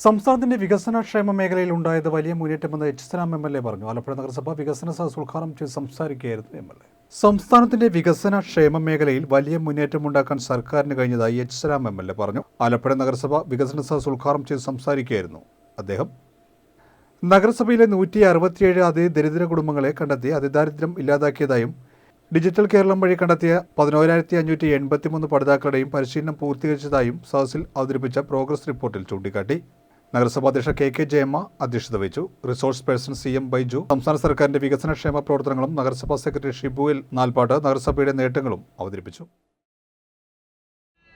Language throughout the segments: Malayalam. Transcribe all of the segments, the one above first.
സംസ്ഥാനത്തിന്റെ വികസന ക്ഷേമ മേഖലയിൽ ഉണ്ടായത് വലിയ മുന്നേറ്റമെന്ന് H Salam M L A പറഞ്ഞു. ആലപ്പുഴ നഗരസഭ വികസന സദസ് ഉദ്ഘാടനം ചെയ്ത് സംസാരിക്കുകയായിരുന്നു എം എൽ എ. സംസ്ഥാനത്തിന്റെ വികസന ക്ഷേമ മേഖലയിൽ വലിയ മുന്നേറ്റമുണ്ടാക്കാൻ സർക്കാരിന് കഴിഞ്ഞതായി H Salam M L A പറഞ്ഞു. ആലപ്പുഴ നഗരസഭ വികസന സദസ് ഉദ്ഘാടനം ചെയ്ത് സംസാരിക്കുകയായിരുന്നു അദ്ദേഹം. നഗരസഭയിലെ നൂറ്റി അറുപത്തിയേഴ് അതി ദരിദ്ര കുടുംബങ്ങളെ കണ്ടെത്തി അതിദാരിദ്ര്യം ഇല്ലാതാക്കിയതായും ഡിജിറ്റൽ കേരളം വഴി കണ്ടെത്തിയ പതിനോരായിരത്തി അഞ്ഞൂറ്റി എൺപത്തിമൂന്ന് പഠിതാക്കളുടെയും പരിശീലനം പൂർത്തീകരിച്ചതായും സദസ്സിൽ അവതരിപ്പിച്ച പ്രോഗ്രസ് റിപ്പോർട്ടിൽ ചൂണ്ടിക്കാട്ടി. നഗരസഭാ അധ്യക്ഷ കെ കെ ജയമ്മ അധ്യക്ഷത വഹിച്ചു. Resource person C M Baiju. സംസ്ഥാന സർക്കാരിന്റെ വികസനക്ഷേമ പ്രവർത്തനങ്ങളും നഗരസഭാ സെക്രട്ടറി ഷിബുവിൽ നാൽപ്പാട്ട് നഗരസഭയുടെ നേട്ടങ്ങളും അവതരിപ്പിച്ചു.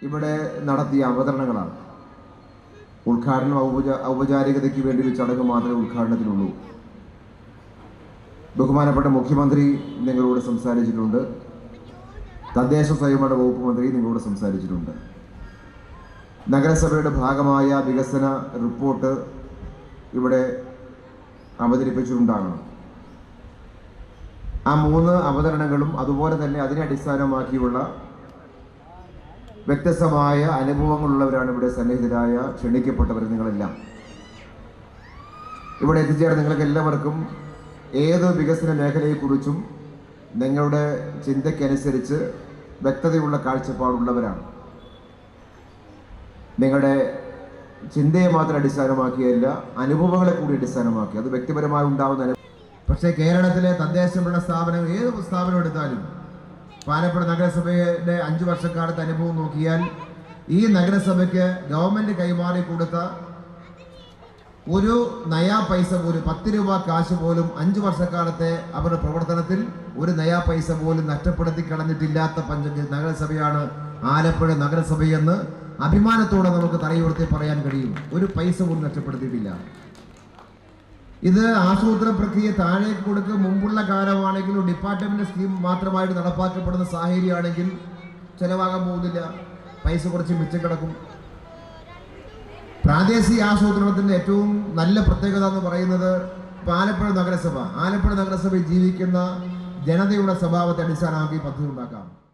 ഇവിടെ നടത്തിയ അവതരണങ്ങളാണ്. ഉദ്ഘാടനം ഔപചാരികതയ്ക്ക് വേണ്ടി ഒരു ചടങ്ങ് മാത്രമേ ഉദ്ഘാടനത്തിനുള്ളൂ. ബഹുമാനപ്പെട്ട മുഖ്യമന്ത്രി നിങ്ങളോട് സംസാരിച്ചിട്ടുണ്ട്. തദ്ദേശ സ്വയംഭരണ വകുപ്പ് മന്ത്രി നിങ്ങളോട് സംസാരിച്ചിട്ടുണ്ട്. നഗരസഭയുടെ ഭാഗമായ വികസന റിപ്പോർട്ട് ഇവിടെ അവതരിപ്പിച്ചിട്ടുണ്ടാകണം. ആ മൂന്ന് അവതരണങ്ങളും അതുപോലെ തന്നെ അതിനെ അടിസ്ഥാനമാക്കിയുള്ള വ്യത്യസ്തമായ അനുഭവങ്ങളുള്ളവരാണ് ഇവിടെ സന്നിഹിതരായ ക്ഷണിക്കപ്പെട്ടവർ നിങ്ങളെല്ലാം. ഇവിടെ എത്തിച്ചേർന്ന നിങ്ങൾക്ക് എല്ലാവർക്കും ഏത് വികസന മേഖലയെക്കുറിച്ചും നിങ്ങളുടെ ചിന്തയ്ക്കനുസരിച്ച് വ്യക്തതയുള്ള കാഴ്ചപ്പാടുള്ളവരാണ്. നിങ്ങളുടെ ചിന്തയെ മാത്രം അടിസ്ഥാനമാക്കിയല്ല അനുഭവങ്ങളെ കൂടി അടിസ്ഥാനമാക്കി. അത് വ്യക്തിപരമായി ഉണ്ടാവുന്ന പക്ഷേ കേരളത്തിലെ തദ്ദേശഭരണ സ്ഥാപനങ്ങൾ ഏത് സ്ഥാപനം എടുത്താലും പാലപ്പുഴ നഗരസഭയുടെ അഞ്ചു വർഷക്കാലത്തെ അനുഭവം നോക്കിയാൽ ഈ നഗരസഭയ്ക്ക് ഗവൺമെന്റ് കൈമാറി കൊടുത്ത ഒരു നയാ പൈസ പോലും പത്ത് രൂപ കാശ് പോലും അഞ്ചു വർഷക്കാലത്തെ അവരുടെ പ്രവർത്തനത്തിൽ ഒരു നയാ പൈസ പോലും നഷ്ടപ്പെടുത്തി കളഞ്ഞിട്ടില്ലാത്ത പഞ്ചായത്ത് നഗരസഭയാണ് ആലപ്പുഴ നഗരസഭയെന്ന് അഭിമാനത്തോടെ നമുക്ക് തലയുയർത്തി പറയാൻ കഴിയും. ഒരു പൈസ പോലും നഷ്ടപ്പെടുത്തിയിട്ടില്ല. ഇത് ആസൂത്രണ പ്രക്രിയ താഴെ കൊടുക്ക്. മുമ്പുള്ള കാലമാണെങ്കിലും ഡിപ്പാർട്ട്മെന്റ് സ്കീം മാത്രമായിട്ട് നടപ്പാക്കപ്പെടുന്ന സാഹചര്യമാണെങ്കിൽ ചെലവാകാൻ പോകുന്നില്ല. പൈസ കുറച്ച് മിച്ചം കിടക്കും. പ്രാദേശിക ആസൂത്രണത്തിന്റെ ഏറ്റവും നല്ല പ്രത്യേകത എന്ന് പറയുന്നത് ആലപ്പുഴ നഗരസഭ. ആലപ്പുഴ നഗരസഭയിൽ ജീവിക്കുന്ന ജനതയുടെ സ്വഭാവത്തെ അടിസ്ഥാനമാക്കി പദ്ധതി ഉണ്ടാക്കാം.